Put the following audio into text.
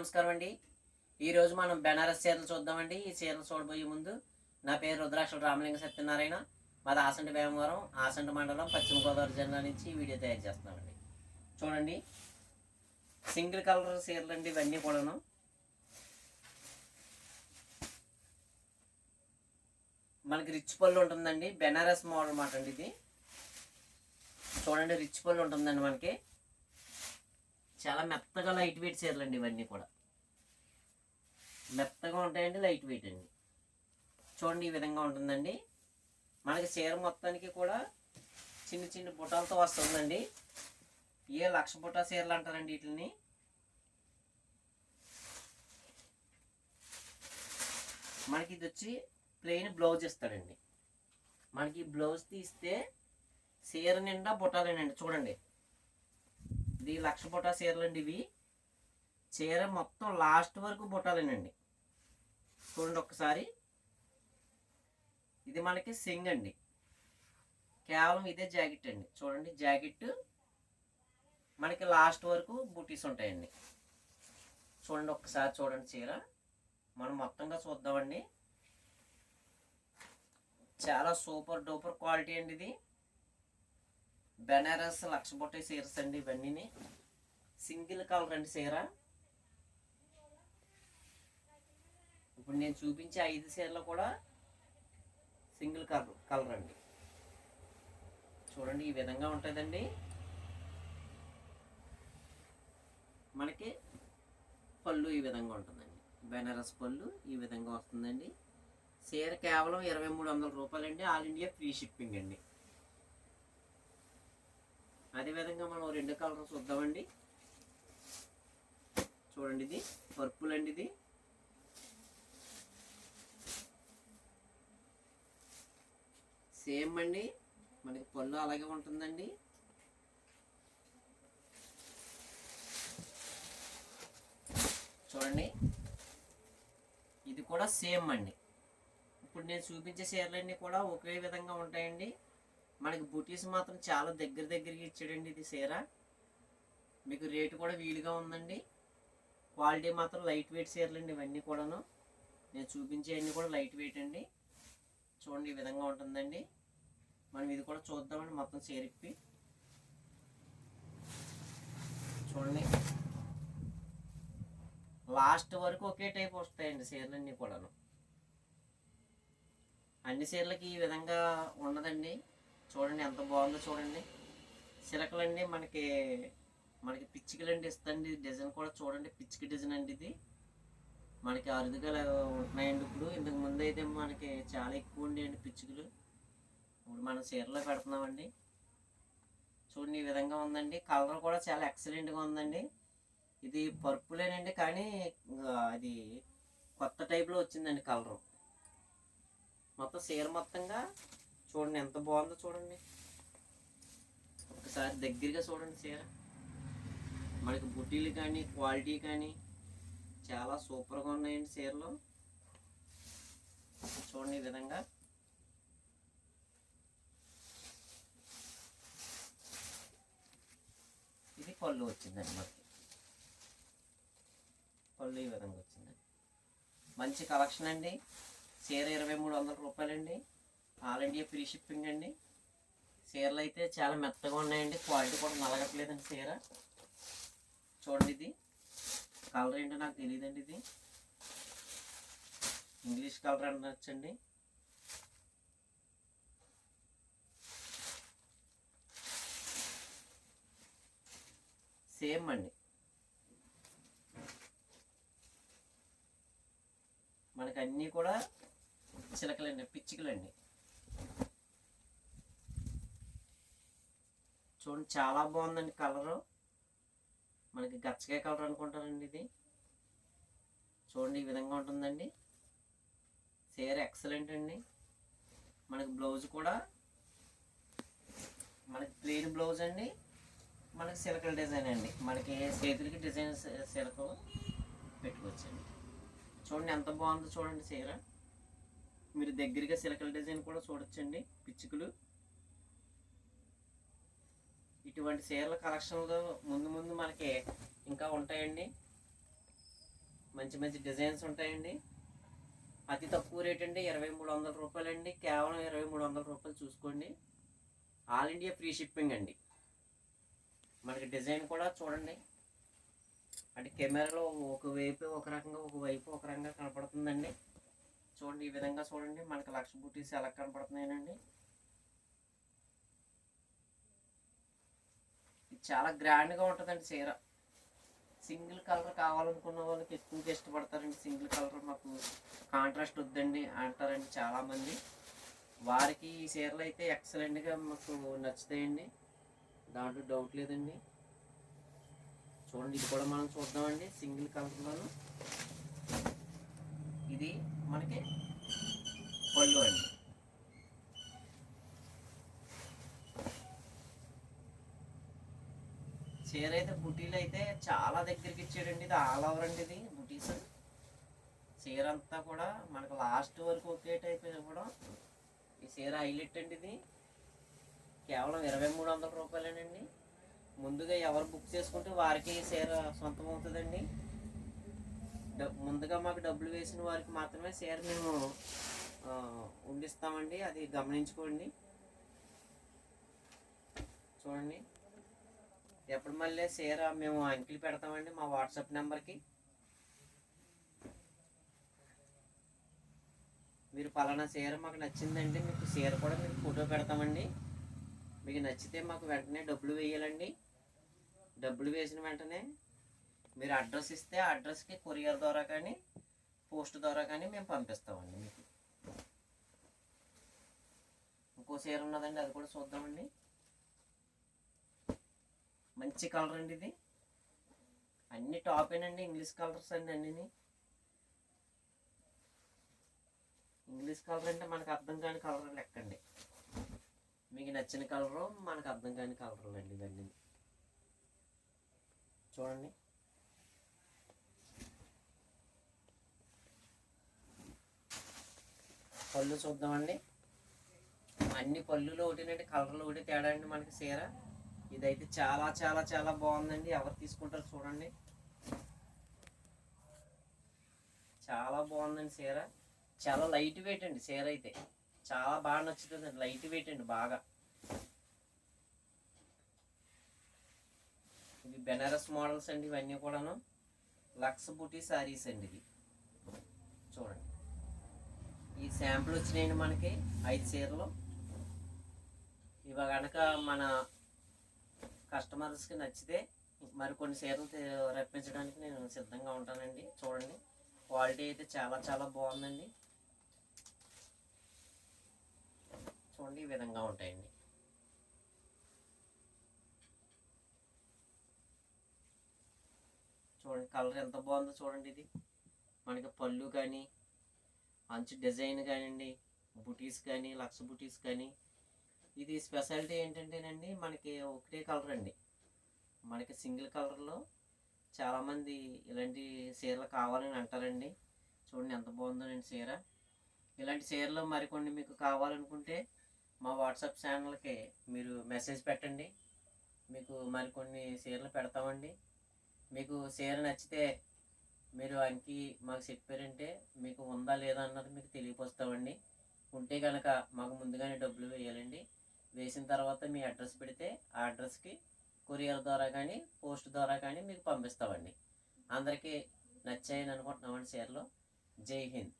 నమస్కారం అండి ఈరోజు మనం బెనారస్ చీరలు చూద్దామండి. ఈ చీరలు చూడబోయే ముందు నా పేరు రుద్రాక్షల రామలింగ సత్యనారాయణ. మాది ఆసంటి భీమవరం ఆసంటి మండలం పశ్చిమ గోదావరి జిల్లా నుంచి వీడియో తయారు చేస్తున్నామండి. చూడండి. సింగిల్ కలర్ చీరలు అండి ఇవన్నీ కూడాను. మనకి రిచ్ పళ్ళు ఉంటుందండి. బెనారస్ మోడల్ మాట అండి ఇది. చూడండి రిచ్ పళ్ళు ఉంటుందండి మనకి. చాలా మెత్తగా లైట్ వెయిట్ చీరలు అండి ఇవన్నీ కూడా. మెత్తగా ఉంటాయండి లైట్ వెయిట్ అండి. చూడండి ఈ విధంగా ఉంటుందండి. మనకి చీర మొత్తానికి కూడా చిన్న చిన్న బుటాలతో వస్తుందండి. ఏ లక్ష బుటా చీరలు అంటారండి వీటిని మనకి ఇది వచ్చి ప్లెయిన్ బ్లౌజ్ ఇస్తాడండి. మనకి బ్లౌజ్ తీస్తే చీర నిండా బుటాలేనండి. చూడండి. ఇది లక్ష బుటా చీరలు అండి ఇవి. చీర మొత్తం లాస్ట్ వరకు బుటాలేనండి చూడండి ఒక్కసారి. ఇది మనకి సింగ్ అండి. కేవలం ఇదే జాకెట్ అండి. చూడండి జాకెట్. మనకి లాస్ట్ వరకు బూటీస్ ఉంటాయండి. చూడండి ఒక్కసారి చూడండి చీర. మనం మొత్తంగా చూద్దామండి. చాలా సూపర్ డూపర్ క్వాలిటీ అండి ఇది. బెనారస్ లక్ష బొట్టే చీరస్ అండి ఇవన్నీ సింగిల్ కలర్ అండి చీర ఇప్పుడు నేను చూపించే ఐదు చీరలు కూడా సింగిల్ కలర్ కలర్ అండి. చూడండి ఈ విధంగా ఉంటుందండి. మనకి పళ్ళు ఈ విధంగా ఉంటుందండి. బెనారస్ పళ్ళు ఈ విధంగా వస్తుందండి. చీర కేవలం ఇరవై మూడు వందల రూపాయలండి. ఆల్ ఇండియా ఫ్రీ షిప్పింగ్ అండి. అదేవిధంగా మనం రెండు కలర్ చూద్దామండి. చూడండి ఇది పర్పుల్ అండి ఇది. సేమ్ అండి మనకి పళ్ళు అలాగే ఉంటుందండి. చూడండి ఇది కూడా సేమ్ అండి. ఇప్పుడు నేను చూపించే చీరలన్నీ కూడా ఒకే విధంగా ఉంటాయండి. మనకి బుటీస్ మాత్రం చాలా దగ్గర దగ్గరికి ఇచ్చాడండి ఇది చీర. మీకు రేటు కూడా వీలుగా ఉందండి. క్వాలిటీ మాత్రం లైట్ వెయిట్ చీరలు అండి ఇవన్నీ కూడాను. నేను చూపించేవన్నీ కూడా లైట్ వెయిట్ అండి. చూడండి ఈ విధంగా ఉంటుందండి. మనం ఇది కూడా చూద్దామండి మొత్తం చేరిప్పి చూడండి. లాస్ట్ వరకు ఒకే టైప్ వస్తాయండి చీరలన్నీ కూడాను. అన్ని చీరలకి ఈ విధంగా ఉండదండి చూడండి ఎంత బాగుందో చూడండి. చిలకలండి మనకి మనకి పిచ్చికలండి ఇస్తండి డిజైన్ కూడా చూడండి. పిచ్చిక డిజైన్ అండి ఇది. మనకి అరుదుగా ఉంటున్నాయండి ఇప్పుడు. ఇంతకు ముందు అయితే మనకి చాలా ఎక్కువ ఉండేయండి పిచ్చుకలు. ఇప్పుడు మనం చీరలో పెడుతున్నామండి. చూడండి ఈ విధంగా ఉందండి. కలర్ కూడా చాలా ఎక్సలెంట్గా ఉందండి. ఇది పర్పులేనండి కానీ అది కొత్త టైప్లో వచ్చిందండి కలరు. మొత్తం చీర మొత్తంగా చూడండి ఎంత బాగుందో చూడండి. ఒకసారి దగ్గరగా చూడండి చీర. మనకి బుట్టీలు కానీ క్వాలిటీ కానీ చాలా సూపర్గా ఉన్నాయండి చీరలు. చూడండి ఈ విధంగా. ఇది పళ్ళు వచ్చిందండి మనకి. పళ్ళు ఈ విధంగా వచ్చిందండి. మంచి కలెక్షన్ అండి. చీర ఇరవై మూడు వందల రూపాయలండి. ఆల్ ఇండియా ఫ్రీ షిప్పింగ్ అండి. చీరలు అయితే చాలా మెత్తగా ఉన్నాయండి. క్వాలిటీ కూడా నలగట్లేదండి చీర. చూడండి ఇది. కలర్ ఏంటో నాకు తెలియదండి ఇది. English colour అనొచ్చండి. సేమ్ అండి. మనకి అన్నీ కూడా చిలకలండి పిచ్చికలండి. చూడండి చాలా బాగుందండి కలరు. మనకి గచ్చకాయ కలర్ అనుకుంటారండి ఇది. చూడండి ఈ విధంగా ఉంటుందండి. చీర ఎక్సలెంట్ అండి. మనకి బ్లౌజ్ కూడా మనకి ప్లెయిన్ బ్లౌజ్ అండి. మనకి సిలకల డిజైన్ అండి. మనకి చేతులకి డిజైన్ సిలక పెట్టుకోవచ్చండి. చూడండి ఎంత బాగుందో చూడండి చీర. మీరు దగ్గరగా సిలకల డిజైన్ కూడా చూడొచ్చండి పిచ్చుకలు. ఇటువంటి చీరల కలెక్షన్లు ముందు ముందు మనకి ఇంకా ఉంటాయండి. మంచి మంచి డిజైన్స్ ఉంటాయండి. అతి తక్కువ రేట్ అండి ఇరవై మూడు వందల రూపాయలండి. కేవలం ఇరవై మూడు వందల రూపాయలు చూసుకోండి. ఆల్ ఇండియా ఫ్రీ షిప్పింగ్ అండి. మనకి డిజైన్ కూడా చూడండి. అంటే కెమెరాలో ఒక వైపు ఒక రకంగా ఒక వైపు ఒక రకంగా కనపడుతుందండి. చూడండి ఈ విధంగా చూడండి. మనకి లక్ష బూటీస్ ఎలా కనపడుతున్నాయనండి. ఇది చాలా గ్రాండ్గా ఉంటుందండి చీర. సింగిల్ కలర్ కావాలనుకున్న వాళ్ళకి ఎక్కువగా ఇష్టపడతారండి సింగిల్ కలర్. మాకు కాంట్రాస్ట్ వద్దండి అంటారండి చాలామంది. వారికి ఈ చీరలు అయితే ఎక్సలెంట్గా మాకు నచ్చుతాయండి. దాంట్లో డౌట్ లేదండి. చూడండి ఇది కూడా మనం చూద్దామండి. సింగిల్ కలర్లోను ఇది మనకి పళ్ళు అండి. చీర అయితే బుటీలు అయితే చాలా దగ్గరికి ఇచ్చాడండి ఇది ఆల్ ఓవర్ అండి ఇది బుటీస్. చీర అంతా కూడా మనకు లాస్ట్ వరకు ఒకే టైప్ కూడా ఈ చీర హైలైట్ అండి ఇది. కేవలం ఇరవై మూడు వందల రూపాయలేనండి. ముందుగా ఎవరు బుక్ చేసుకుంటే వారికి ఈ చీర సొంతం అవుతుందండి. ముందుగా మాకు డబ్బులు వేసిన వారికి మాత్రమే చీర మేము ఉండిస్తామండి. అది గమనించుకోండి. చూడండి. ఎప్పుడు మళ్ళీ చీర మేము అంకిల్ పెడతామండి మా వాట్సాప్ నెంబర్కి. మీరు పలానా చీర మాకు నచ్చిందండి మీకు చీర కూడా మీకు ఫోటో పెడతామండి. మీకు నచ్చితే మాకు వెంటనే డబ్బులు వేయాలండి. డబ్బులు వేసిన వెంటనే మీరు అడ్రస్ ఇస్తే ఆ అడ్రస్కి కొరియర్ ద్వారా కానీ పోస్ట్ ద్వారా కానీ మేము పంపిస్తామండి మీకు. ఇంకో చీర ఉన్నదండి అది కూడా చూద్దామండి. మంచి కలర్ అండి ఇది. అన్ని టాపేనండి ఇంగ్లీష్ కలర్స్ అండి అన్నీ ఇంగ్లీష్ కలర్ అంటే మనకు అర్థం కాని కలర్ లెక్కండి. మీకు నచ్చిన కలరు మనకు అర్థం కాని కలర్లు అండి ఇవన్నీ. చూడండి. పళ్ళు చూద్దామండి. అన్ని పళ్ళులో ఒకటినండి కలర్లు ఒకటి తేడా అండి మనకి చీర. ఇదైతే చాలా చాలా చాలా బాగుందండి. ఎవరు తీసుకుంటారు చూడండి. చాలా బాగుందండి చీర. చాలా లైట్ వెయిట్ అండి చీర అయితే. చాలా బాగా నచ్చుతుందండి. లైట్ వెయిట్ అండి బాగా. ఇవి బెనారస్ మోడల్స్ అండి ఇవన్నీ కూడాను. లక్స్ బూటీ శారీస్ అండి ఇవి. చూడండి. ఈ శాంపుల్ వచ్చినాయండి మనకి. ఐదు చీరలు. ఇవి కనుక మన కస్టమర్స్కి నచ్చితే మరికొన్ని చీరలు రప్పించడానికి నేను సిద్ధంగా ఉంటానండి. చూడండి. క్వాలిటీ అయితే చాలా చాలా బాగుందండి. చూడండి ఈ విధంగా ఉంటాయండి. చూడండి కలర్ ఎంత బాగుందో చూడండి ఇది. మనకి పళ్ళు కానీ అంచు డిజైన్ కానివ్వండి బుటీస్ కానీ లక్ష బుటీస్ కానీ. ఇది స్పెషాలిటీ ఏంటంటేనండి మనకి ఒకటే కలర్ అండి. మనకి సింగిల్ కలర్లో చాలామంది ఇలాంటి చీరలు కావాలని అంటారండి. చూడండి ఎంత బాగుందో నేను చీర. ఇలాంటి చీరలు మరికొన్ని మీకు కావాలనుకుంటే మా వాట్సాప్ ఛానల్కి మీరు మెసేజ్ పెట్టండి. మీకు మరికొన్ని చీరలు పెడతామండి. మీకు చీర నచ్చితే మీరు ఆయనకి మాకు చెప్పారంటే మీకు ఉందా లేదా అన్నది మీకు తెలియపరుస్తామండి. ఉంటే కనుక మాకు ముందుగానే డబ్బులు వేయాలండి. వేసిన తర్వాత మీ అడ్రస్ పెడితే ఆ అడ్రస్కి కొరియర్ ద్వారా కానీ పోస్ట్ ద్వారా కానీ మీకు పంపిస్తామండి. అందరికీ నచ్చాయని అనుకుంటున్నామండి చీరలు జై హింద్.